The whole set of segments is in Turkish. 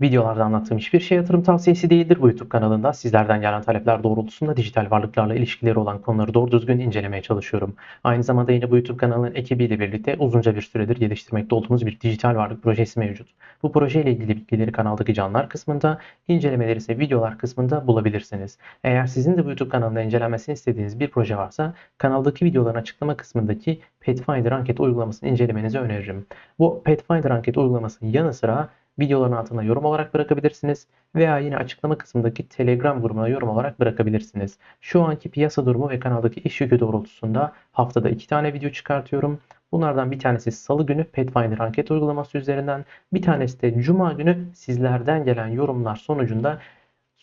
Videolarda anlattığım hiçbir şey yatırım tavsiyesi değildir. Bu YouTube kanalında sizlerden gelen talepler doğrultusunda dijital varlıklarla ilişkileri olan konuları doğru düzgün incelemeye çalışıyorum. Aynı zamanda yine bu YouTube kanalının ekibiyle birlikte uzunca bir süredir geliştirmekte olduğumuz bir dijital varlık projesi mevcut. Bu projeyle ilgili bilgileri kanaldaki canlar kısmında, incelemeleri ise videolar kısmında bulabilirsiniz. Eğer sizin de bu YouTube kanalında incelenmesini istediğiniz bir proje varsa kanaldaki videoların açıklama kısmındaki Pathfinder anket uygulamasını incelemenizi öneririm. Bu Pathfinder anket uygulamasının yanı sıra videoların altına yorum olarak bırakabilirsiniz veya yine açıklama kısmındaki Telegram grubuna yorum olarak bırakabilirsiniz. Şu anki piyasa durumu ve kanaldaki iş yükü doğrultusunda haftada iki tane video çıkartıyorum. Bunlardan bir tanesi salı günü Pathfinder anket uygulaması üzerinden, bir tanesi de cuma günü sizlerden gelen yorumlar sonucunda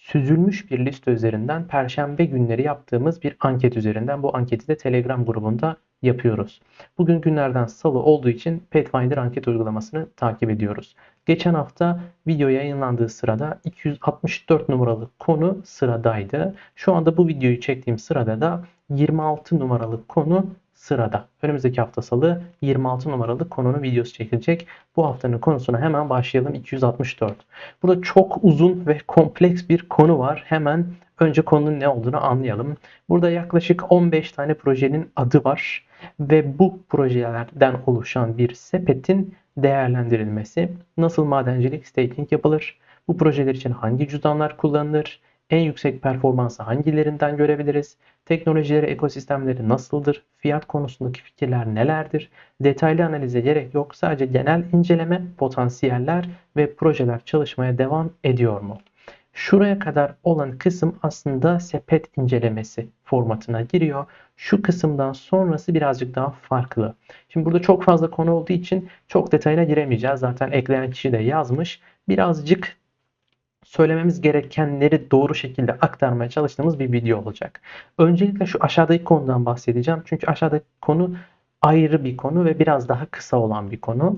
süzülmüş bir liste üzerinden perşembe günleri yaptığımız bir anket üzerinden bu anketi de Telegram grubunda yapıyoruz. Bugün günlerden salı olduğu için Pathfinder anket uygulamasını takip ediyoruz. Geçen hafta video yayınlandığı sırada 264 numaralı konu sıradaydı. Şu anda bu videoyu çektiğim sırada da 26 numaralı konu sırada. Önümüzdeki hafta salı 26 numaralı konunun videosu çekilecek. Bu haftanın konusuna hemen başlayalım 264. Burada çok uzun ve kompleks bir konu var. Hemen önce konunun ne olduğunu anlayalım. Burada yaklaşık 15 tane projenin adı var ve bu projelerden oluşan bir sepetin değerlendirilmesi, nasıl madencilik staking yapılır, bu projeler için hangi cüzdanlar kullanılır, en yüksek performansı hangilerinden görebiliriz, teknolojileri, ekosistemleri nasıldır, fiyat konusundaki fikirler nelerdir, detaylı analize gerek yok, sadece genel inceleme, potansiyeller ve projeler çalışmaya devam ediyor mu? Şuraya kadar olan kısım aslında sepet incelemesi formatına giriyor. Şu kısımdan sonrası birazcık daha farklı. Şimdi burada çok fazla konu olduğu için çok detayına giremeyeceğiz. Zaten ekleyen kişi de yazmış. Birazcık söylememiz gerekenleri doğru şekilde aktarmaya çalıştığımız bir video olacak. Öncelikle şu aşağıdaki konudan bahsedeceğim. Çünkü aşağıdaki konu ayrı bir konu ve biraz daha kısa olan bir konu.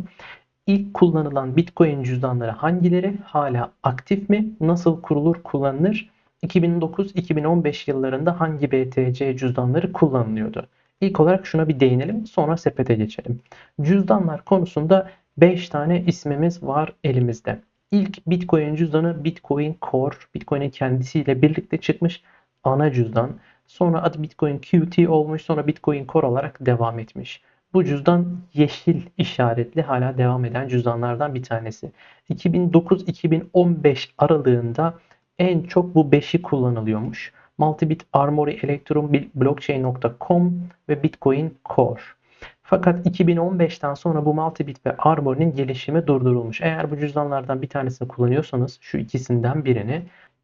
İlk kullanılan Bitcoin cüzdanları hangileri? Hala aktif mi? Nasıl kurulur, kullanılır? 2009-2015 yıllarında hangi BTC cüzdanları kullanılıyordu? İlk olarak şuna bir değinelim, sonra sepete geçelim. Cüzdanlar konusunda 5 tane ismimiz var elimizde. İlk Bitcoin cüzdanı Bitcoin Core, Bitcoin'in kendisiyle birlikte çıkmış ana cüzdan. Sonra adı Bitcoin QT olmuş, sonra Bitcoin Core olarak devam etmiş. Bu cüzdan yeşil işaretli hala devam eden cüzdanlardan bir tanesi. 2009-2015 aralığında en çok bu 5'i kullanılıyormuş. Multibit Armory Electrum Blockchain.com ve Bitcoin Core. Fakat 2015'ten sonra bu Multibit ve Armory'nin gelişimi durdurulmuş. Eğer bu cüzdanlardan bir tanesini kullanıyorsanız şu ikisinden birini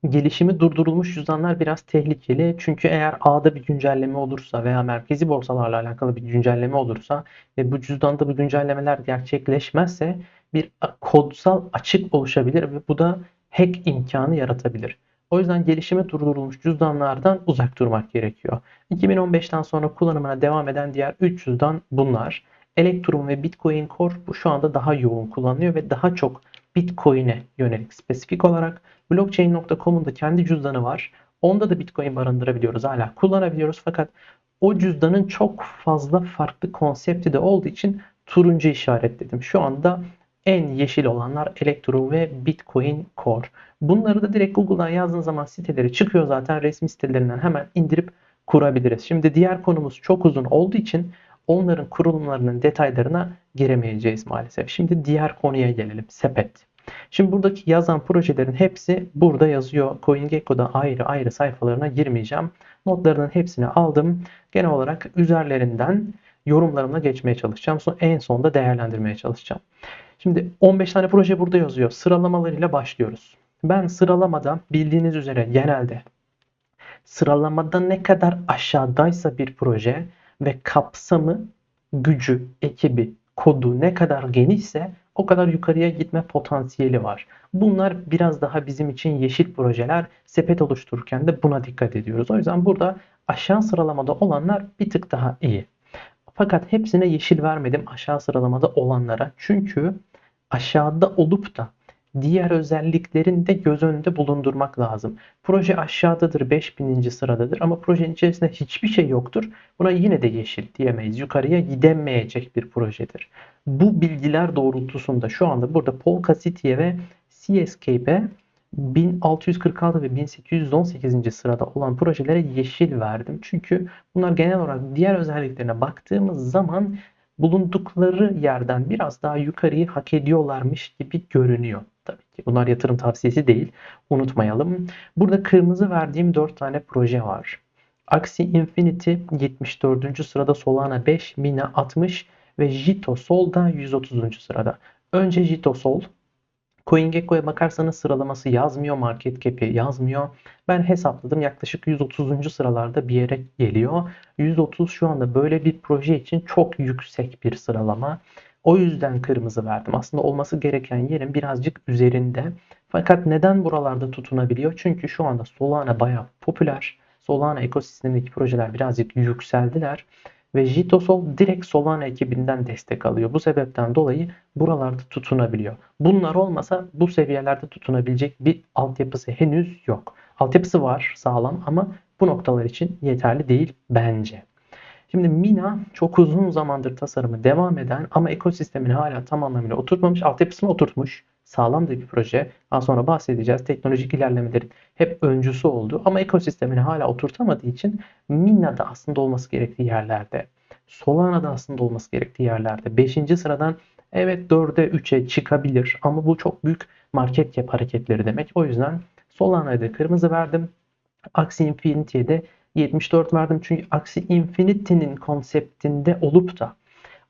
gelişimi durdurulmuş cüzdanlar biraz tehlikeli. Çünkü eğer ağda bir güncelleme olursa veya merkezi borsalarla alakalı bir güncelleme olursa ve bu cüzdanda bu güncellemeler gerçekleşmezse bir kodsal açık oluşabilir ve bu da hack imkanı yaratabilir. O yüzden gelişimi durdurulmuş cüzdanlardan uzak durmak gerekiyor. 2015'ten sonra kullanımına devam eden diğer 3 cüzdan bunlar. Electrum ve Bitcoin Core bu şu anda daha yoğun kullanılıyor ve daha çok Bitcoin'e yönelik spesifik olarak blockchain.com'un da kendi cüzdanı var. Onda da Bitcoin barındırabiliyoruz. Hala kullanabiliyoruz fakat o cüzdanın çok fazla farklı konsepti de olduğu için turuncu işaretledim. Şu anda en yeşil olanlar Electrum ve Bitcoin Core. Bunları da direkt Google'dan yazdığın zaman siteleri çıkıyor zaten. Resmi sitelerinden hemen indirip kurabiliriz. Şimdi diğer konumuz çok uzun olduğu için onların kurulumlarının detaylarına giremeyeceğiz maalesef. Şimdi diğer konuya gelelim. Sepet. Şimdi buradaki yazan projelerin hepsi burada yazıyor. CoinGecko'da ayrı ayrı sayfalarına girmeyeceğim. Notlarının hepsini aldım. Genel olarak üzerlerinden yorumlarımla geçmeye çalışacağım. Sonra en sonda değerlendirmeye çalışacağım. Şimdi 15 tane proje burada yazıyor. Sıralamalarıyla başlıyoruz. Ben sıralamada bildiğiniz üzere genelde sıralamada ne kadar aşağıdaysa bir proje ve kapsamı, gücü, ekibi, kodu ne kadar genişse o kadar yukarıya gitme potansiyeli var. Bunlar biraz daha bizim için yeşil projeler. Sepet oluştururken de buna dikkat ediyoruz. O yüzden burada aşağı sıralamada olanlar bir tık daha iyi. Fakat hepsine yeşil vermedim aşağı sıralamada olanlara. Çünkü aşağıda olup da diğer özelliklerini de göz önünde bulundurmak lazım. Proje aşağıdadır 5000. sıradadır ama projenin içerisinde hiçbir şey yoktur. Buna yine de yeşil diyemeyiz. Yukarıya gidemeyecek bir projedir. Bu bilgiler doğrultusunda şu anda burada Polka City'ye ve Seascape'e 1646 ve 1818. sırada olan projelere yeşil verdim. Çünkü bunlar genel olarak diğer özelliklerine baktığımız zaman bulundukları yerden biraz daha yukarıyı hak ediyorlarmış gibi görünüyor. Tabii ki bunlar yatırım tavsiyesi değil. Unutmayalım. Burada kırmızı verdiğim 4 tane proje var. Axie Infinity 74. sırada Solana 5, Mina 60 ve Jito Sol da 130. sırada. Önce Jito Sol. CoinGecko'ya bakarsanız sıralaması yazmıyor, market cap'i yazmıyor. Ben hesapladım yaklaşık 130. sıralarda bir yere geliyor. 130 şu anda böyle bir proje için çok yüksek bir sıralama. O yüzden kırmızı verdim. Aslında olması gereken yerin birazcık üzerinde. Fakat neden buralarda tutunabiliyor? Çünkü şu anda Solana bayağı popüler. Solana ekosistemindeki projeler birazcık yükseldiler ve Jitosol direkt Solana ekibinden destek alıyor. Bu sebepten dolayı buralarda tutunabiliyor. Bunlar olmasa bu seviyelerde tutunabilecek bir altyapısı henüz yok. Altyapısı var sağlam ama bu noktalar için yeterli değil bence. Şimdi Mina çok uzun zamandır tasarımı devam eden ama ekosistemini hala tam anlamıyla oturtmamış, altyapısını oturtmuş sağlam da bir proje. Daha sonra bahsedeceğiz. Teknolojik ilerlemelerin hep öncüsü oldu ama ekosistemini hala oturtamadığı için Mina'da aslında olması gerektiği yerlerde. Solana'da aslında olması gerektiği yerlerde. 5. sıradan evet 4'e 3'e çıkabilir ama bu çok büyük market cap hareketleri demek. O yüzden Solana'ya da kırmızı verdim. Axie Infinity'ye de 74 verdim. Çünkü Axie Infinity'nin konseptinde olup da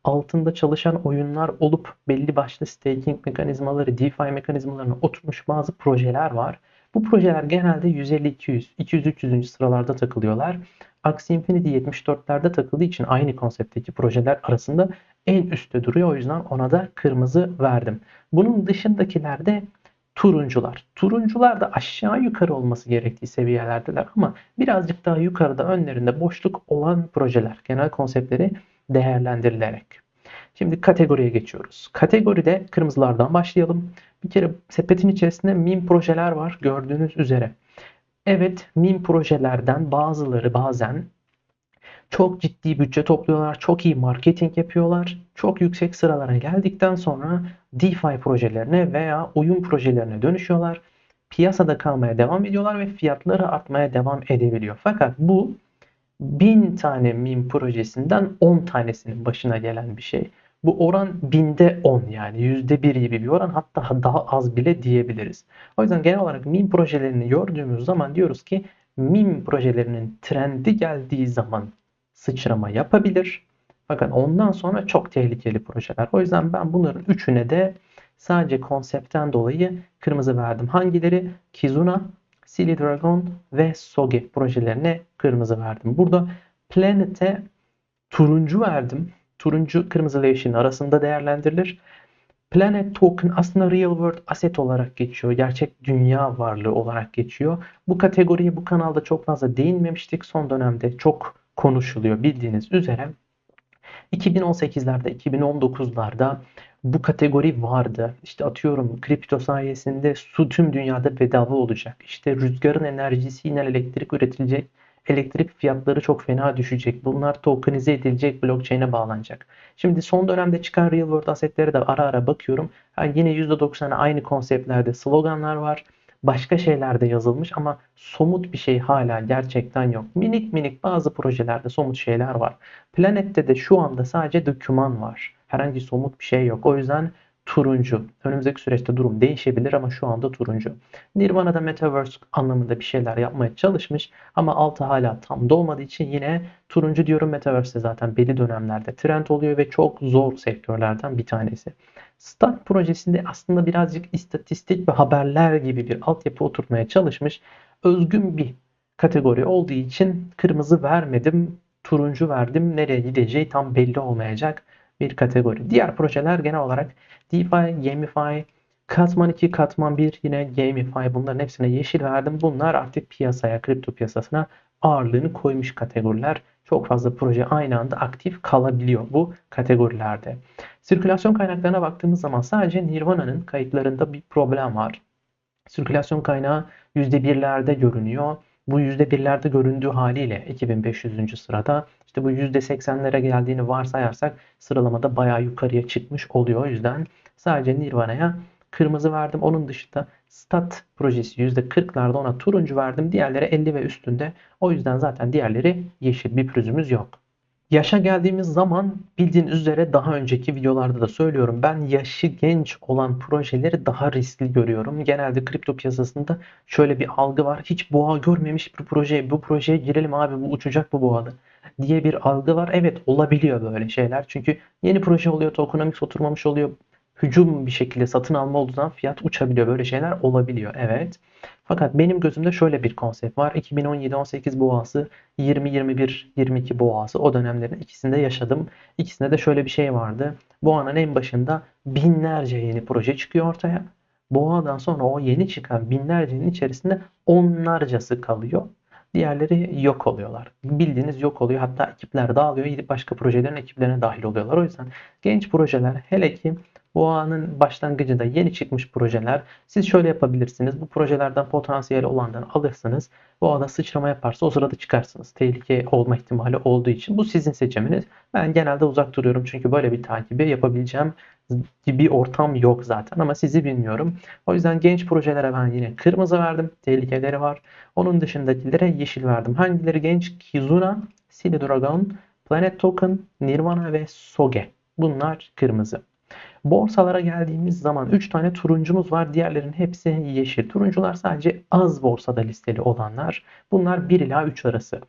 altında çalışan oyunlar olup belli başlı staking mekanizmaları, DeFi mekanizmalarına oturmuş bazı projeler var. Bu projeler genelde 150-200, 200-300. sıralarda takılıyorlar. Axie Infinity 74'lerde takıldığı için aynı konseptteki projeler arasında en üstte duruyor. O yüzden ona da kırmızı verdim. Bunun dışındakilerde turuncular. Turuncular da aşağı yukarı olması gerektiği seviyelerdeler ama birazcık daha yukarıda önlerinde boşluk olan projeler. Genel konseptleri değerlendirilerek. Şimdi kategoriye geçiyoruz. Kategoride kırmızılardan başlayalım. Bir kere sepetin içerisinde mim projeler var gördüğünüz üzere. Evet mim projelerden bazıları bazen çok ciddi bütçe topluyorlar, çok iyi marketing yapıyorlar. Çok yüksek sıralara geldikten sonra DeFi projelerine veya oyun projelerine dönüşüyorlar. Piyasada kalmaya devam ediyorlar ve fiyatları artmaya devam edebiliyor. Fakat bu 1000 tane mim projesinden 10 tanesinin başına gelen bir şey. Bu oran binde 10 yani yüzde bir gibi bir oran hatta daha az bile diyebiliriz. O yüzden genel olarak mim projelerini gördüğümüz zaman diyoruz ki mim projelerinin trendi geldiği zaman sıçrama yapabilir. Fakat ondan sonra çok tehlikeli projeler. O yüzden ben bunların üçüne de sadece konseptten dolayı kırmızı verdim. Hangileri? Kizuna, Silly Dragon ve Sogi projelerine kırmızı verdim. Burada Planet'e turuncu verdim. Turuncu kırmızı yeşilin arasında değerlendirilir. Planet Token aslında Real World Asset olarak geçiyor. Gerçek dünya varlığı olarak geçiyor. Bu kategoriye bu kanalda çok fazla değinmemiştik. Son dönemde çok konuşuluyor bildiğiniz üzere. 2018'lerde, 2019'larda bu kategori vardı. İşte atıyorum kripto sayesinde su tüm dünyada bedava olacak. İşte rüzgarın enerjisiyle elektrik üretilecek. Elektrik fiyatları çok fena düşecek. Bunlar tokenize edilecek, blockchain'e bağlanacak. Şimdi son dönemde çıkan real world assetleri de ara ara bakıyorum. Yani yine %90'ı aynı konseptlerde sloganlar var. Başka şeyler de yazılmış ama somut bir şey hala gerçekten yok. Minik minik bazı projelerde somut şeyler var. Planet'te de şu anda sadece doküman var. Herhangi somut bir şey yok. O yüzden turuncu. Önümüzdeki süreçte durum değişebilir ama şu anda turuncu. Nirvana'da Metaverse anlamında bir şeyler yapmaya çalışmış ama altı hala tam dolmadığı için yine turuncu diyorum. Metaverse zaten belli dönemlerde trend oluyor ve çok zor sektörlerden bir tanesi. Stat projesinde aslında birazcık istatistik ve haberler gibi bir altyapı oturtmaya çalışmış. Özgün bir kategori olduğu için kırmızı vermedim, turuncu verdim. Nereye gideceği tam belli olmayacak bir kategori. Diğer projeler genel olarak DeFi, GameFi, Katman 2, Katman 1 yine GameFi bunların hepsine yeşil verdim. Bunlar artık piyasaya, kripto piyasasına ağırlığını koymuş kategoriler. Çok fazla proje aynı anda aktif kalabiliyor bu kategorilerde. Sirkülasyon kaynaklarına baktığımız zaman sadece Nirvana'nın kayıtlarında bir problem var. Sirkülasyon kaynağı %1'lerde görünüyor. Bu %1'lerde göründüğü haliyle 2500. sırada işte bu %80'lere geldiğini varsayarsak sıralamada bayağı yukarıya çıkmış oluyor. O yüzden sadece Nirvana'ya kırmızı verdim. Onun dışında stat projesi %40'larda ona turuncu verdim. Diğerleri 50 ve üstünde. O yüzden zaten diğerleri yeşil. Bir pürüzümüz yok. Yaşa geldiğimiz zaman bildiğiniz üzere daha önceki videolarda da söylüyorum. Ben yaşı genç olan projeleri daha riskli görüyorum. Genelde kripto piyasasında şöyle bir algı var. Hiç boğa görmemiş bir proje, bu projeye girelim abi bu uçacak bu boğada diye bir algı var. Evet olabiliyor böyle şeyler. Çünkü yeni proje oluyor, tokenomics oturmamış oluyor. Hücum bir şekilde satın alma olduğu zaman fiyat uçabiliyor. Böyle şeyler olabiliyor. Evet. Fakat benim gözümde şöyle bir konsept var. 2017-18 boğası, 20-21-22 boğası o dönemlerin ikisinde yaşadım. İkisinde de şöyle bir şey vardı. Boğanın en başında binlerce yeni proje çıkıyor ortaya. Boğadan sonra o yeni çıkan binlercenin içerisinde onlarcası kalıyor. Diğerleri yok oluyorlar. Bildiğiniz yok oluyor. Hatta ekipler dağılıyor. Gidip başka projelerin ekiplerine dahil oluyorlar. O yüzden genç projeler hele ki bu anın başlangıcında yeni çıkmış projeler. Siz şöyle yapabilirsiniz. Bu projelerden potansiyel olandan alırsınız. Bu ada sıçrama yaparsa o sırada çıkarsınız. Tehlike olma ihtimali olduğu için. Bu sizin seçiminiz. Ben genelde uzak duruyorum. Çünkü böyle bir takibi yapabileceğim bir ortam yok zaten ama sizi bilmiyorum. O yüzden genç projelere ben yine kırmızı verdim. Tehlikeleri var. Onun dışındakilere yeşil verdim. Hangileri genç? Kizuna, Silly Dragon, Planet Token, Nirvana ve Soge. Bunlar kırmızı. Borsalara geldiğimiz zaman 3 tane turuncumuz var. Diğerlerinin hepsi yeşil. Turuncular sadece az borsada listeli olanlar. Bunlar 1 ila 3 arası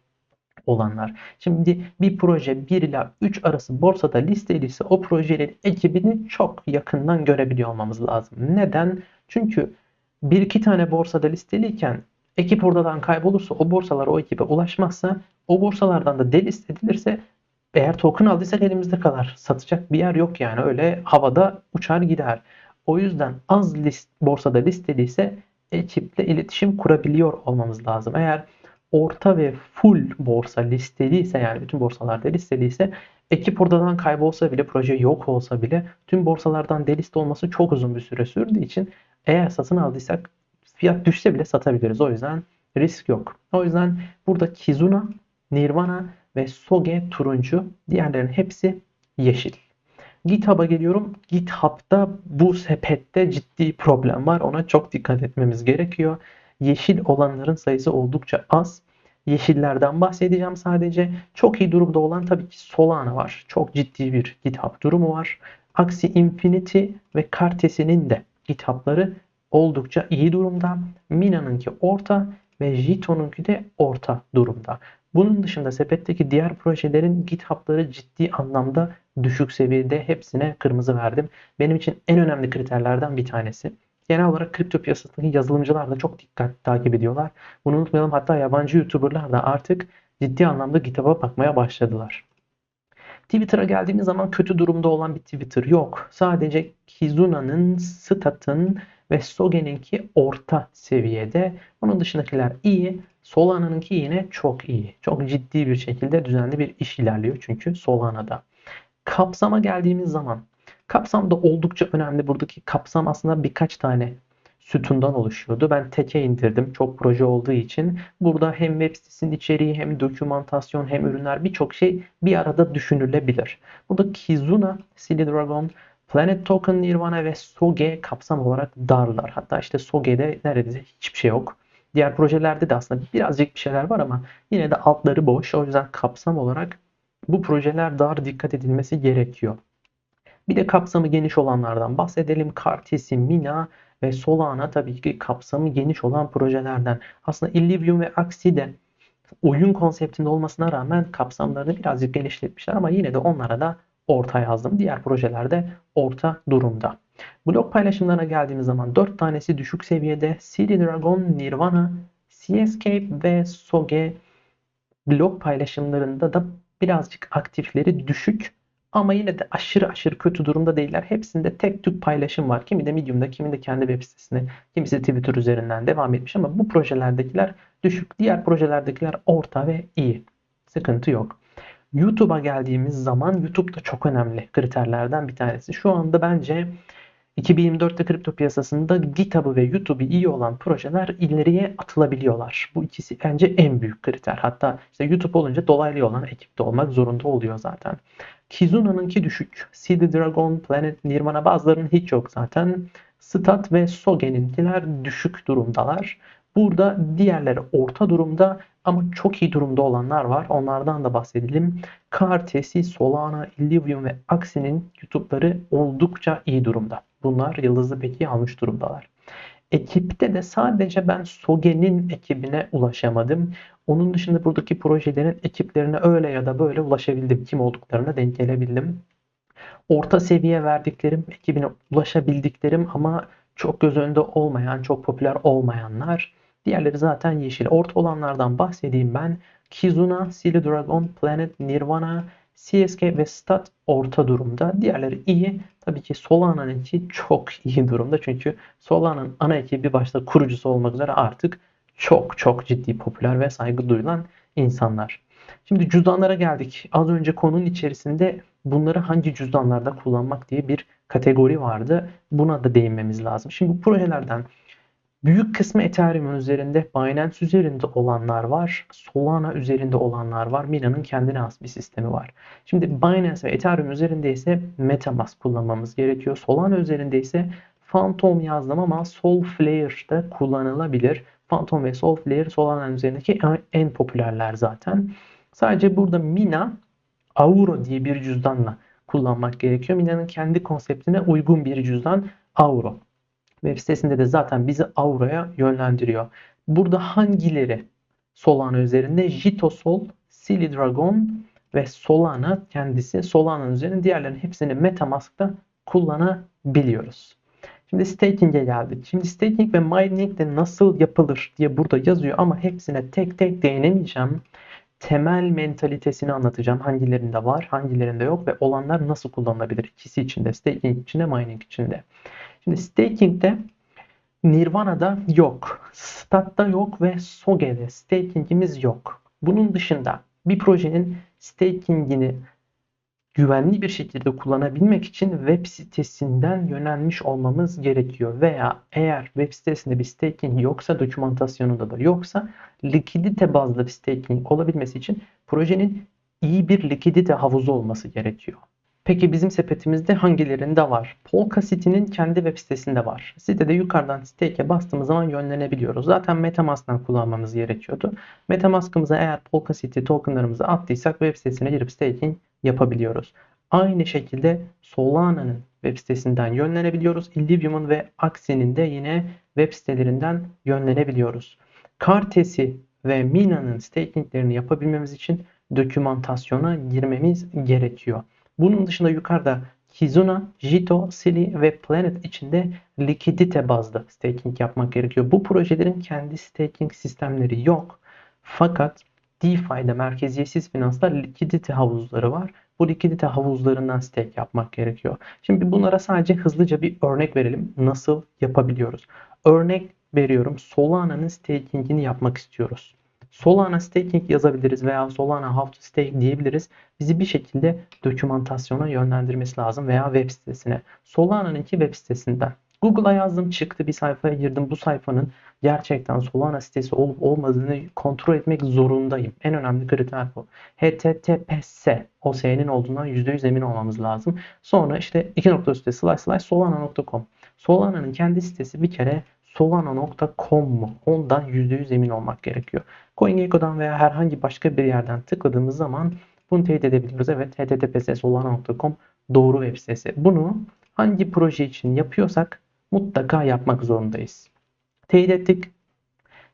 olanlar. Şimdi bir proje 1 ila 3 arası borsada listeliyse o projenin ekibini çok yakından görebiliyor olmamız lazım. Neden? Çünkü bir iki tane borsada listeliyken ekip oradan kaybolursa o borsalar o ekibe ulaşmazsa o borsalardan da delist edilirse eğer token aldıysak elimizde kalır. Satacak bir yer yok yani. Öyle havada uçar gider. O yüzden az list, borsada listeliyse ekiple iletişim kurabiliyor olmamız lazım. Eğer orta ve full borsa listeliyse yani bütün borsalarda listeliyse ekip oradan kaybolsa bile proje yok olsa bile tüm borsalardan delist olması çok uzun bir süre sürdüğü için eğer satın aldıysak fiyat düşse bile satabiliriz. O yüzden risk yok. O yüzden burada Kizuna, Nirvana ve Soge turuncu. Diğerlerin hepsi yeşil. GitHub'a geliyorum. GitHub'da bu sepette ciddi problem var. Ona çok dikkat etmemiz gerekiyor. Yeşil olanların sayısı oldukça az. Yeşillerden bahsedeceğim sadece. Çok iyi durumda olan tabii ki Solana var. Çok ciddi bir GitHub durumu var. Axie Infinity ve Cartesi'nin de GitHub'ları oldukça iyi durumda. Mina'nınki orta ve Jito'nunki de orta durumda. Bunun dışında sepetteki diğer projelerin GitHub'ları ciddi anlamda düşük seviyede hepsine kırmızı verdim. Benim için en önemli kriterlerden bir tanesi. Genel olarak kripto piyasasındaki yazılımcılar da çok dikkat takip ediyorlar. Bunu unutmayalım hatta yabancı YouTuber'lar da artık ciddi anlamda GitHub'a bakmaya başladılar. Twitter'a geldiğimiz zaman kötü durumda olan bir Twitter yok. Sadece Kizuna'nın, Stat'ın ve Soge'ninki orta seviyede. Onun dışındakiler iyi. Solana'nınki yine çok iyi. Çok ciddi bir şekilde düzenli bir iş ilerliyor çünkü Solana'da. Kapsama geldiğimiz zaman kapsam da oldukça önemli. Buradaki kapsam aslında birkaç tane sütundan oluşuyordu. Ben teke indirdim çok proje olduğu için. Burada hem web sitesinin içeriği hem dokümantasyon hem ürünler birçok şey bir arada düşünülebilir. Burada Kizuna, Silly Dragon, Planet Token, Nirvana ve Soge kapsam olarak darlar. Hatta işte Soge'de neredeyse hiçbir şey yok. Diğer projelerde de aslında birazcık bir şeyler var ama yine de altları boş. O yüzden kapsam olarak bu projeler dar dikkat edilmesi gerekiyor. Bir de kapsamı geniş olanlardan bahsedelim. Cartesi, Mina ve Solana tabii ki kapsamı geniş olan projelerden. Aslında Illivium ve Axie de oyun konseptinde olmasına rağmen kapsamlarını birazcık genişletmişler ama yine de onlara da orta yazdım. Diğer projelerde orta durumda. Blok paylaşımlarına geldiğimiz zaman 4 tanesi düşük seviyede. CD Dragon, Nirvana, Seascape ve Soge blok paylaşımlarında da birazcık aktifleri düşük. Ama yine de aşırı aşırı kötü durumda değiller. Hepsinde tek tük paylaşım var. Kimi de Medium'da, kimi de kendi web sitesine, kimisi Twitter üzerinden devam etmiş ama bu projelerdekiler düşük. Diğer projelerdekiler orta ve iyi. Sıkıntı yok. YouTube'a geldiğimiz zaman YouTube da çok önemli kriterlerden bir tanesi. Şu anda bence 2024'te kripto piyasasında GitHub'ı ve YouTube'u iyi olan projeler ileriye atılabiliyorlar. Bu ikisi bence en büyük kriter. Hatta işte YouTube olunca dolaylı olan ekipte olmak zorunda oluyor zaten. Kizuna'nınki düşük. CD Dragon, Planet, Nirvana bazılarının hiç yok zaten. Stat ve Soge'ninkiler düşük durumdalar. Burada diğerleri orta durumda ama çok iyi durumda olanlar var. Onlardan da bahsedelim. Cartesi, Solana, Illivium ve Axi'nin YouTube'ları oldukça iyi durumda. Bunlar yıldızlı peki almış durumdalar. Ekipte de sadece ben Soge'nin ekibine ulaşamadım. Onun dışında buradaki projelerin ekiplerine öyle ya da böyle ulaşabildim. Kim olduklarına denk gelebildim. Orta seviye verdiklerim, ekibine ulaşabildiklerim ama çok göz önünde olmayan, çok popüler olmayanlar. Diğerleri zaten yeşil. Orta olanlardan bahsedeyim ben. Kizuna, Silly Dragon, Planet, Nirvana, CSK ve Stat orta durumda. Diğerleri iyi. Tabii ki Solana'nın içi çok iyi durumda. Çünkü Solana'nın ana ekibi başta kurucusu olmak üzere artık çok çok ciddi popüler ve saygı duyulan insanlar. Şimdi cüzdanlara geldik. Az önce konunun içerisinde bunları hangi cüzdanlarda kullanmak diye bir kategori vardı. Buna da değinmemiz lazım. Şimdi bu projelerden büyük kısmı Ethereum üzerinde, Binance üzerinde olanlar var. Solana üzerinde olanlar var. Mina'nın kendine has bir sistemi var. Şimdi Binance ve Ethereum üzerinde ise MetaMask kullanmamız gerekiyor. Solana üzerinde ise Phantom yazdım ama Solflare kullanılabilir. Phantom ve Solflare Solana'nın üzerindeki en popülerler zaten. Sadece burada Mina Auro diye bir cüzdanla kullanmak gerekiyor. Mina'nın kendi konseptine uygun bir cüzdan Auro. Web sitesinde de zaten bizi Auro'ya yönlendiriyor. Burada hangileri Solana üzerinde? Jitosol, Silly Dragon ve Solana kendisi Solana'nın üzerinde diğerlerinin hepsini Metamask'ta kullanabiliyoruz. Şimdi staking'e geldik. Şimdi staking ve mining de nasıl yapılır diye burada yazıyor ama hepsine tek tek değinemeyeceğim. Temel mentalitesini anlatacağım. Hangilerinde var, hangilerinde yok ve olanlar nasıl kullanılabilir? İkisi içinde, staking içinde, mining içinde. Şimdi staking'de Nirvana'da yok. Stat'ta yok ve Soge'de staking'imiz yok. Bunun dışında bir projenin staking'ini güvenli bir şekilde kullanabilmek için web sitesinden yönelmiş olmamız gerekiyor. Veya eğer web sitesinde bir staking yoksa, dokümantasyonunda da yoksa likidite bazlı bir staking olabilmesi için projenin iyi bir likidite havuzu olması gerekiyor. Peki bizim sepetimizde hangilerinde var? Polkasit'in kendi web sitesinde var. Sitede yukarıdan stake'e bastığımız zaman yönlenebiliyoruz. Zaten Metamask'tan kullanmamız gerekiyordu. Metamask'ımıza eğer Polkasit'i tokenlarımızı attıysak web sitesine girip staking yapabiliyoruz. Aynı şekilde Solana'nın web sitesinden yönlenebiliyoruz. Illivium'un ve Axi'nin de yine web sitelerinden yönlenebiliyoruz. Cartesi ve Mina'nın stakinglerini yapabilmemiz için dokümantasyona girmemiz gerekiyor. Bunun dışında yukarıda Kizuna, Jito, Silly ve Planet içinde likidite bazlı staking yapmak gerekiyor. Bu projelerin kendi staking sistemleri yok. Fakat DeFi'de merkeziyetsiz finansta likidite havuzları var. Bu likidite havuzlarından stake yapmak gerekiyor. Şimdi bunlara sadece hızlıca bir örnek verelim. Nasıl yapabiliyoruz? Örnek veriyorum. Solana'nın stakingini yapmak istiyoruz. Solana staking yazabiliriz veya Solana how to stake diyebiliriz. Bizi bir şekilde dokümantasyona yönlendirmesi lazım veya web sitesine. Solana'nın iki web sitesinden. Google'a yazdım çıktı bir sayfaya girdim. Bu sayfanın gerçekten Solana sitesi olup olmadığını kontrol etmek zorundayım. En önemli kriter bu. HTTPS o S'nin olduğundan %100 emin olmamız lazım. Sonra işte iki nokta üstte slash slash solana.com. Solana'nın kendi sitesi bir kere solana.com mu? Ondan %100 emin olmak gerekiyor. CoinGecko'dan veya herhangi başka bir yerden tıkladığımız zaman bunu teyit edebiliyoruz. Evet https solana.com doğru web sitesi. Bunu hangi proje için yapıyorsak mutlaka yapmak zorundayız. Teyit ettik.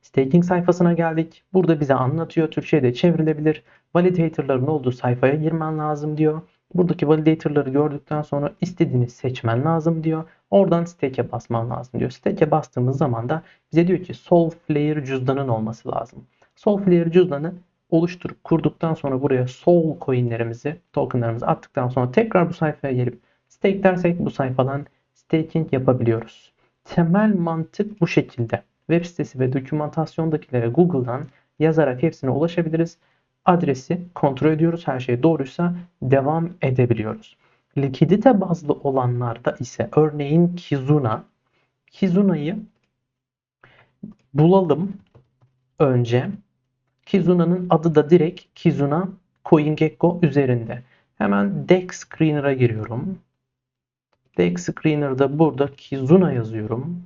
Staking sayfasına geldik. Burada bize anlatıyor. Türkçe'ye de çevrilebilir. Validator'ların olduğu sayfaya girmen lazım diyor. Buradaki validator'ları gördükten sonra istediğini seçmen lazım diyor. Oradan stake'e basman lazım diyor. Stake'e bastığımız zaman da bize diyor ki Solflare cüzdanın olması lazım. Solflare cüzdanı oluşturup kurduktan sonra buraya Sol coinlerimizi, tokenlarımızı attıktan sonra tekrar bu sayfaya gelip stake dersek bu sayfadan staking yapabiliyoruz. Temel mantık bu şekilde. Web sitesi ve dokümantasyondakilere Google'dan yazarak hepsine ulaşabiliriz. Adresi kontrol ediyoruz. Her şey doğruysa devam edebiliyoruz. Likidite bazlı olanlarda ise örneğin Kizuna. Kizuna'yı bulalım önce. Kizuna'nın adı da direkt Kizuna CoinGecko üzerinde. Hemen Dex Screener'a giriyorum. Deck Screener'da burada Kizuna yazıyorum.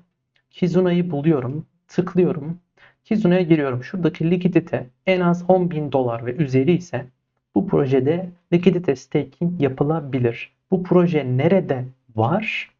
Kizuna'yı buluyorum. Tıklıyorum. Kizuna'ya giriyorum. Şuradaki likidite en az 10.000 dolar ve üzeri ise bu projede likidite staking yapılabilir. Bu proje nerede var?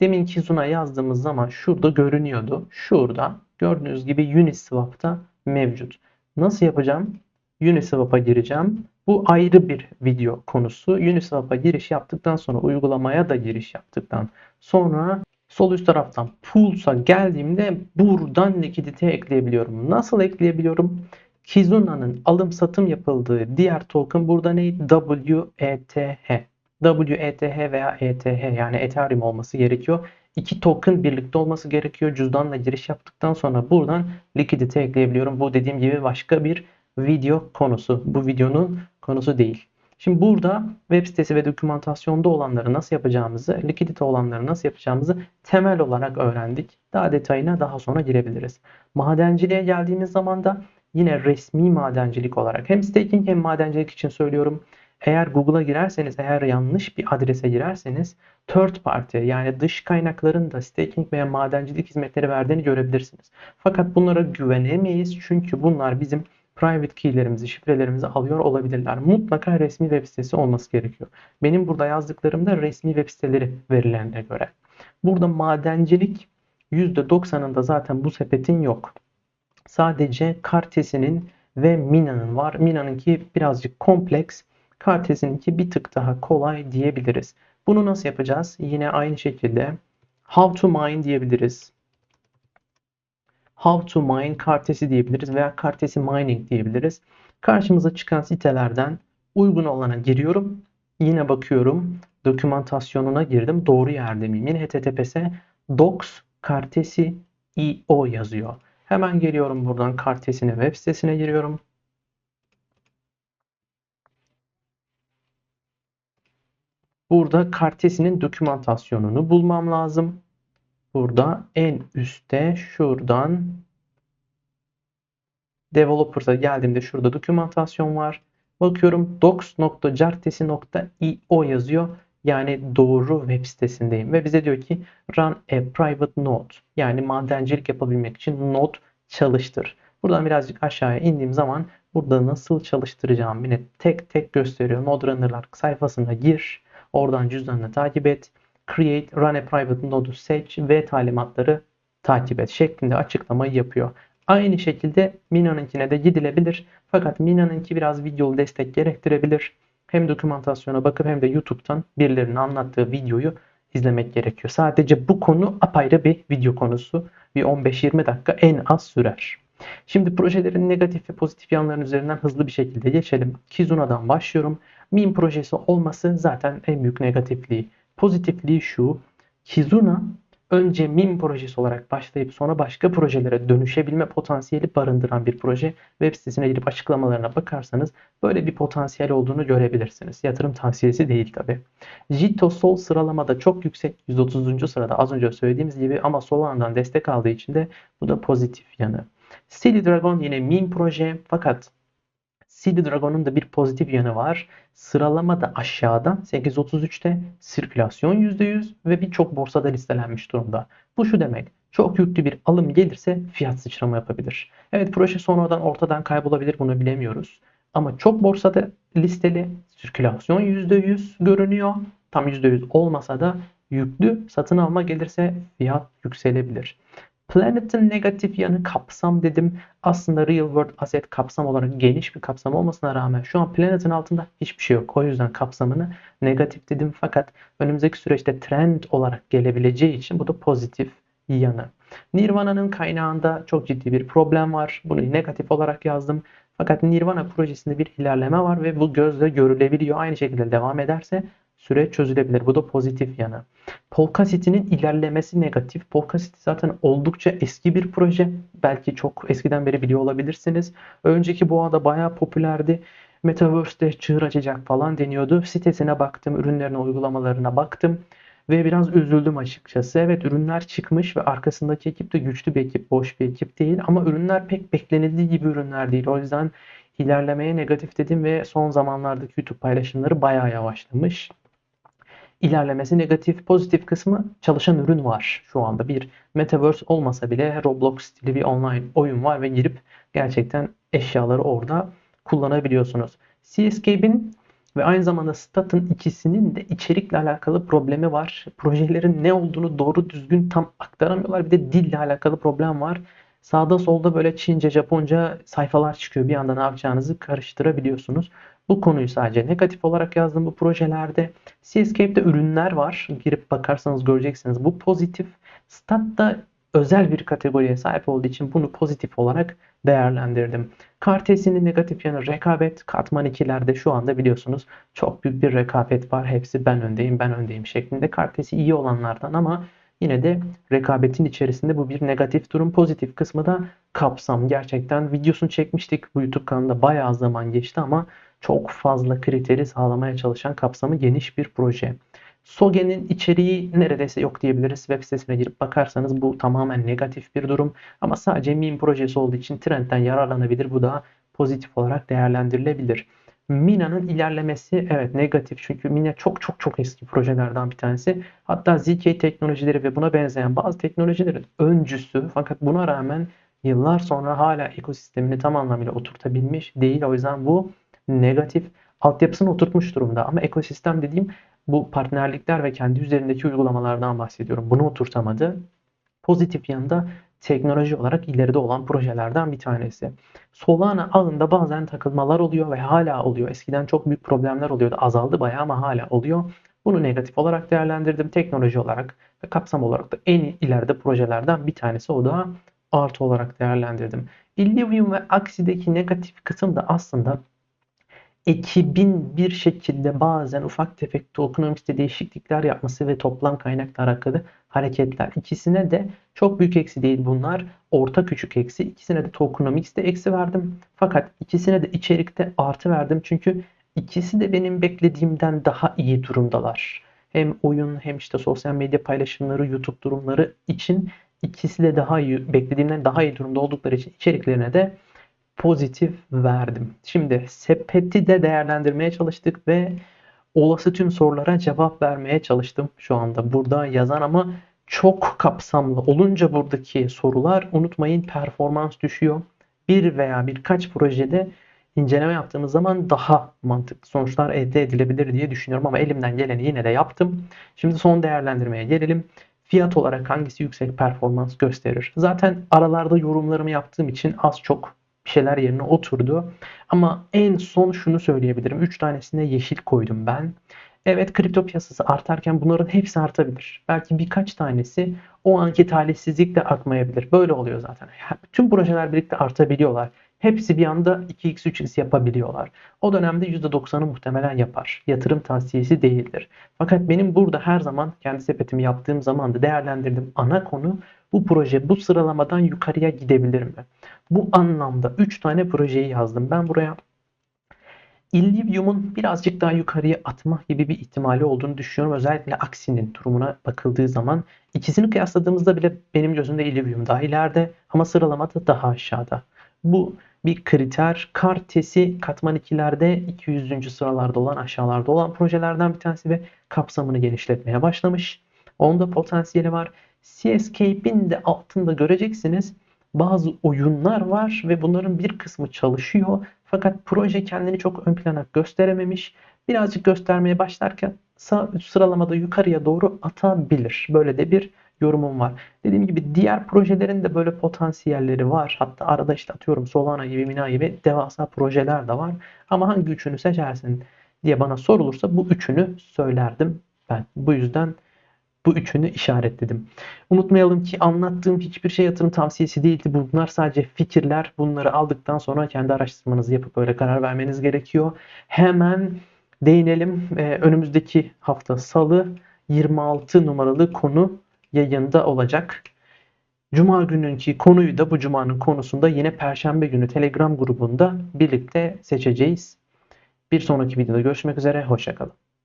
Demin Kizuna yazdığımız zaman şurada görünüyordu. Şurada gördüğünüz gibi Uniswap'ta mevcut. Nasıl yapacağım? Uniswap'a gireceğim. Bu ayrı bir video konusu. Uniswap'a giriş yaptıktan sonra uygulamaya da giriş yaptıktan sonra sol üst taraftan Pools'a geldiğimde buradan likidite ekleyebiliyorum. Nasıl ekleyebiliyorum? Kizuna'nın alım satım yapıldığı diğer token burada ne? WETH. WETH veya ETH yani Ethereum olması gerekiyor. İki token birlikte olması gerekiyor. Cüzdanla giriş yaptıktan sonra buradan likidite ekleyebiliyorum. Bu dediğim gibi başka bir video konusu. Bu videonun konusu değil. Şimdi burada web sitesi ve dokümantasyonda olanları nasıl yapacağımızı, likidite olanları nasıl yapacağımızı temel olarak öğrendik. Daha detayına daha sonra girebiliriz. Madenciliğe geldiğimiz zaman da yine resmi madencilik olarak hem staking hem madencilik için söylüyorum. Eğer Google'a girerseniz, eğer yanlış bir adrese girerseniz third party yani dış kaynakların da staking veya madencilik hizmetleri verdiğini görebilirsiniz. Fakat bunlara güvenemeyiz çünkü bunlar bizim private key'lerimizi, şifrelerimizi alıyor olabilirler. Mutlaka resmi web sitesi olması gerekiyor. Benim burada yazdıklarımda resmi web siteleri verilerine göre. Burada madencilik %90'ında zaten bu sepetin yok. Sadece Kartesi'nin ve Mina'nın var. Mina'nınki birazcık kompleks. Kartesi'ninki bir tık daha kolay diyebiliriz. Bunu nasıl yapacağız? Yine aynı şekilde how to mine diyebiliriz. How to mine kartesi diyebiliriz veya kartesi mining diyebiliriz. Karşımıza çıkan sitelerden uygun olana giriyorum. Yine bakıyorum. Dokümantasyonuna girdim. Doğru yerde miyim? Yine https docs kartesi io yazıyor. Hemen geliyorum buradan kartesine web sitesine giriyorum. Burada kartesinin dokümantasyonunu bulmam lazım. Burada en üstte şuradan Developers'a geldiğimde şurada dokümantasyon var. Bakıyorum docs.cartesi.io yazıyor. Yani doğru web sitesindeyim. Ve bize diyor ki run a private node. Yani madencilik yapabilmek için node çalıştır. Buradan birazcık aşağıya indiğim zaman burada nasıl çalıştıracağım yine tek tek gösteriyor. Node runner'lar sayfasına gir. Oradan cüzdanını takip et. Create, run a private node'u seç ve talimatları takip et şeklinde açıklamayı yapıyor. Aynı şekilde Mina'nınkine de gidilebilir. Fakat Mina'nınki biraz videolu destek gerektirebilir. Hem dokümantasyona bakıp hem de YouTube'dan birilerinin anlattığı videoyu izlemek gerekiyor. Sadece bu konu apayrı bir video konusu. Bir 15-20 dakika en az sürer. Şimdi projelerin negatif ve pozitif yanlarının üzerinden hızlı bir şekilde geçelim. Kizuna'dan başlıyorum. Min projesi olması zaten en büyük negatifliği. Pozitifliği şu. Kizuna önce MIM projesi olarak başlayıp sonra başka projelere dönüşebilme potansiyeli barındıran bir proje. Web sitesine girip açıklamalarına bakarsanız böyle bir potansiyel olduğunu görebilirsiniz. Yatırım tavsiyesi değil tabi. Jito Sol sıralamada çok yüksek 130. sırada az önce söylediğimiz gibi ama Solana'dan destek aldığı için de bu da pozitif yanı. Steely Dragon yine MIM proje fakat Seed Dragon'un da bir pozitif yanı var. Sıralamada aşağıda 833'te sirkülasyon %100 ve birçok borsada listelenmiş durumda. Bu şu demek. Çok yüklü bir alım gelirse fiyat sıçrama yapabilir. Evet proje sonradan ortadan kaybolabilir bunu bilemiyoruz. Ama çok borsada listeli sirkülasyon %100 görünüyor. Tam %100 olmasa da yüklü satın alma gelirse fiyat yükselebilir. Planet'in negatif yanı kapsam dedim. Aslında real world asset kapsam olarak geniş bir kapsam olmasına rağmen şu an Planet'in altında hiçbir şey yok. O yüzden kapsamını negatif dedim. Fakat önümüzdeki süreçte trend olarak gelebileceği için bu da pozitif yanı. Nirvana'nın kaynağında çok ciddi bir problem var. Bunu negatif olarak yazdım. Fakat Nirvana projesinde bir ilerleme var ve bu gözle görülebiliyor. Aynı şekilde devam ederse süreç çözülebilir. Bu da pozitif yanı. Polka City'nin ilerlemesi negatif. Polka City zaten oldukça eski bir proje. Belki çok eskiden beri biliyor olabilirsiniz. Önceki boğada bayağı popülerdi. Metaverse'de çığır açacak falan deniyordu. Sitesine baktım, ürünlerine, uygulamalarına baktım. Ve biraz üzüldüm açıkçası. Evet ürünler çıkmış ve arkasındaki ekip de güçlü bir ekip, boş bir ekip değil. Ama ürünler pek beklenildiği gibi ürünler değil. O yüzden ilerlemeye negatif dedim ve son zamanlardaki YouTube paylaşımları bayağı yavaşlamış. İlerlemesi negatif, pozitif kısmı çalışan ürün var şu anda. Bir Metaverse olmasa bile Roblox stili bir online oyun var ve girip gerçekten eşyaları orada kullanabiliyorsunuz. Seascape'in ve aynı zamanda Stat'ın ikisinin de içerikle alakalı problemi var. Projelerin ne olduğunu doğru düzgün tam aktaramıyorlar. Bir de dille alakalı problem var. Sağda solda böyle Çince, Japonca sayfalar çıkıyor. Bir anda ne yapacağınızı karıştırabiliyorsunuz. Bu konuyu sadece negatif olarak yazdım bu projelerde. Seascape'de ürünler var. Girip bakarsanız göreceksiniz. Bu pozitif. Stat'ta özel bir kategoriye sahip olduğu için bunu pozitif olarak değerlendirdim. Kartesi'nin negatif yanı rekabet. Katman 2'lerde şu anda biliyorsunuz çok büyük bir rekabet var. Hepsi ben öndeyim, ben öndeyim şeklinde. Kartesi iyi olanlardan ama yine de rekabetin içerisinde bu bir negatif durum. Pozitif kısmı da kapsam. Gerçekten videosunu çekmiştik. Bu YouTube kanalında bayağı zaman geçti ama çok fazla kriteri sağlamaya çalışan kapsamı geniş bir proje. Soge'nin içeriği neredeyse yok diyebiliriz. Web sitesine girip bakarsanız bu tamamen negatif bir durum. Ama sadece meme projesi olduğu için trendten yararlanabilir. Bu da pozitif olarak değerlendirilebilir. Mina'nın ilerlemesi evet negatif çünkü Mina çok çok çok eski projelerden bir tanesi. Hatta ZK teknolojileri ve buna benzeyen bazı teknolojilerin öncüsü fakat buna rağmen yıllar sonra hala ekosistemini tam anlamıyla oturtabilmiş değil. O yüzden bu negatif altyapısını oturtmuş durumda. Ama ekosistem dediğim bu partnerlikler ve kendi üzerindeki uygulamalardan bahsediyorum. Bunu oturtamadı. Pozitif yanında teknoloji olarak ileride olan projelerden bir tanesi. Solana ağında bazen takılmalar oluyor ve hala oluyor. Eskiden çok büyük problemler oluyordu. Azaldı bayağı ama hala oluyor. Bunu negatif olarak değerlendirdim. Teknoloji olarak ve kapsam olarak da en ileride projelerden bir tanesi o da artı olarak değerlendirdim. Illivium ve Axi'deki negatif kısım da aslında ekibin bir şekilde bazen ufak tefek tokenomics'te değişiklikler yapması ve toplam kaynaklar hakkında hareketler. İkisine de çok büyük eksi değil bunlar. Orta küçük eksi. İkisine de tokenomics'te eksi verdim. Fakat ikisine de içerikte artı verdim. Çünkü ikisi de benim beklediğimden daha iyi durumdalar. Hem oyun hem işte sosyal medya paylaşımları, YouTube durumları için ikisi de daha iyi, beklediğimden daha iyi durumda oldukları için içeriklerine de pozitif verdim. Şimdi sepeti de değerlendirmeye çalıştık ve olası tüm sorulara cevap vermeye çalıştım şu anda burada yazan ama çok kapsamlı olunca buradaki sorular unutmayın performans düşüyor. Bir veya birkaç projede inceleme yaptığımız zaman daha mantıklı sonuçlar elde edilebilir diye düşünüyorum ama elimden geleni yine de yaptım. Şimdi son değerlendirmeye gelelim. Fiyat olarak hangisi yüksek performans gösterir? Zaten aralarda yorumlarımı yaptığım için az çok bir şeyler yerine oturdu. Ama en son şunu söyleyebilirim. 3 tanesine yeşil koydum ben. Evet kripto piyasası artarken bunların hepsi artabilir. Belki birkaç tanesi o anki talihsizlikle artmayabilir. Böyle oluyor zaten. Tüm projeler birlikte artabiliyorlar. Hepsi bir anda 2x 3x yapabiliyorlar. O dönemde %90'ı muhtemelen yapar. Yatırım tavsiyesi değildir. Fakat benim burada her zaman kendi sepetimi yaptığım zaman da değerlendirdiğim ana konu bu proje bu sıralamadan yukarıya gidebilir mi? Bu anlamda 3 tane projeyi yazdım. Ben buraya Illivium'un birazcık daha yukarıya atma gibi bir ihtimali olduğunu düşünüyorum. Özellikle aksinin durumuna bakıldığı zaman ikisini kıyasladığımızda bile benim gözümde Illivium daha ileride ama sıralamada daha aşağıda. Bu bir kriter. Kartesi katman 2'lerde 200. sıralarda olan aşağılarda olan projelerden bir tanesi ve kapsamını genişletmeye başlamış. Onda potansiyeli var. CSCape'in de altında göreceksiniz bazı oyunlar var ve bunların bir kısmı çalışıyor. Fakat proje kendini çok ön plana gösterememiş. Birazcık göstermeye başlarken sıralamada yukarıya doğru atabilir. Böyle de bir yorumum var. Dediğim gibi diğer projelerin de böyle potansiyelleri var. Hatta arada işte atıyorum Solana gibi, Mina gibi devasa projeler de var. Ama hangi üçünü seçersin diye bana sorulursa bu üçünü söylerdim ben. Bu yüzden bu üçünü işaretledim. Unutmayalım ki anlattığım hiçbir şey yatırım tavsiyesi değildi. Bunlar sadece fikirler. Bunları aldıktan sonra kendi araştırmanızı yapıp öyle karar vermeniz gerekiyor. Hemen değinelim. Ee, önümüzdeki hafta salı 26 numaralı konu yayında olacak. Cuma gününkü konuyu da bu cumanın konusunda yine perşembe günü Telegram grubunda birlikte seçeceğiz. Bir sonraki videoda görüşmek üzere. Hoşçakalın.